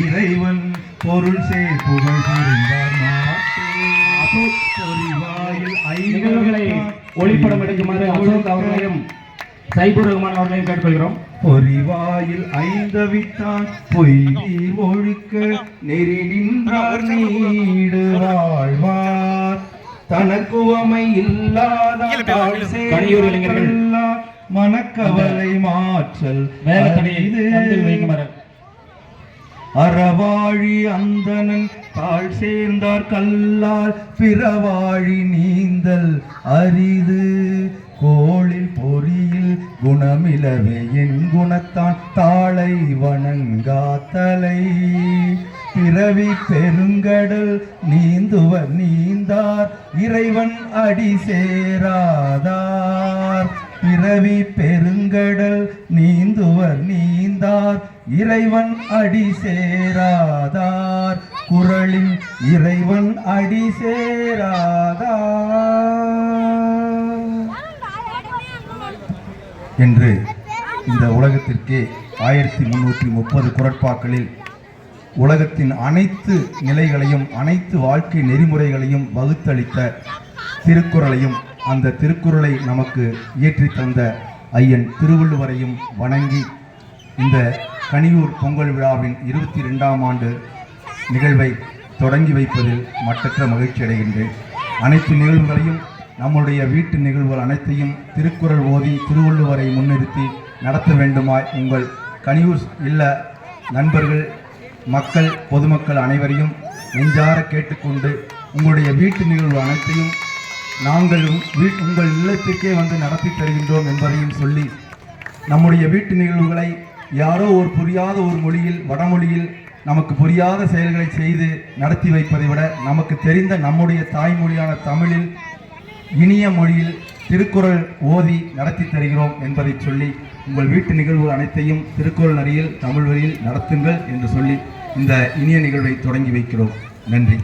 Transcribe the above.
இறைவன் பொருள் சே புகழ் புரிந்தார் பொறிவாயில் நிகழ்வுகளை ஒளிப்படம் எடுக்குமாறு அசோக் அவர்களையும் சைபுர் ரஹ்மான் அவர்களையும் கேட்டுக்கொள்கிறோம். பொறிவாயில் ஐந்தவித்தான் பொய்தி ஒழுக்க நெறி நின்றார் நீடு வாழ்வார். தனக்குவமை இல்லாத இளைஞர்கள். மனக்கவலை மாற்றல் வேகத்தடையை வைக்குமாறு. அறவாழி அந்தனன் தாழ் சேர்ந்தார் கல்லால் பிறவாழி நீந்தல் அரிது. கோளில் பொறியில் குணமிலவே என் குணத்தான் தாளை வணங்காத்தலை. பிறவி பெருங்கடல் நீந்துவர் நீந்தார் இறைவன் அடி சேராதார். பிறவி பெருங்கடல் நீந்துவர் நீந்தார். இறைவன் அடி சேராதார். குரலின் இறைவன் அடி சேராதார். என்று இந்த உலகத்திற்கு ஆயிரத்தி முன்னூற்றி முப்பது குரட்பாக்களில் உலகத்தின் அனைத்து நிலைகளையும் அனைத்து வாழ்க்கை நெறிமுறைகளையும் வகுத்தளித்த திருக்குறளையும் அந்த திருக்குறளை நமக்கு இயற்றி தந்த ஐயன் திருவள்ளுவரையும் வணங்கி இந்த கனியூர் பொங்கல் விழாவின் இருபத்தி ரெண்டாம் ஆண்டு நிகழ்வை தொடங்கி வைப்பதில் மட்டற்ற மகிழ்ச்சி அடைகின்றேன். அனைத்து நிகழ்வுகளையும் நம்முடைய வீட்டு நிகழ்வுகள் அனைத்தையும் திருக்குறள் ஓதி திருவள்ளுவரை முன்னிறுத்தி நடத்த வேண்டுமாய் உங்கள் கனியூர் இல்ல நண்பர்கள் மக்கள் பொதுமக்கள் அனைவரையும் நெஞ்சார கேட்டுக்கொண்டு உங்களுடைய வீட்டு நிகழ்வு அனைத்தையும் நாங்களும் வீட் உங்கள் இல்லத்திற்கே வந்து நடத்தி தருகின்றோம் என்பதையும் சொல்லி நம்முடைய வீட்டு நிகழ்வுகளை யாரோ ஒரு புரியாத ஒரு மொழியில் வடமொழியில் நமக்கு புரியாத செயல்களை செய்து நடத்தி வைப்பதை விட நமக்கு தெரிந்த நம்முடைய தாய்மொழியான தமிழில் இனிய மொழியில் திருக்குறள் ஓதி நடத்தி தருகிறோம் என்பதை சொல்லி உங்கள் வீட்டு நிகழ்வு அனைத்தையும் திருக்குறள் நரியில் தமிழ் வழியில் நடத்துங்கள் என்று சொல்லி இந்த இனிய நிகழ்வை தொடங்கி வைக்கிறோம். நன்றி.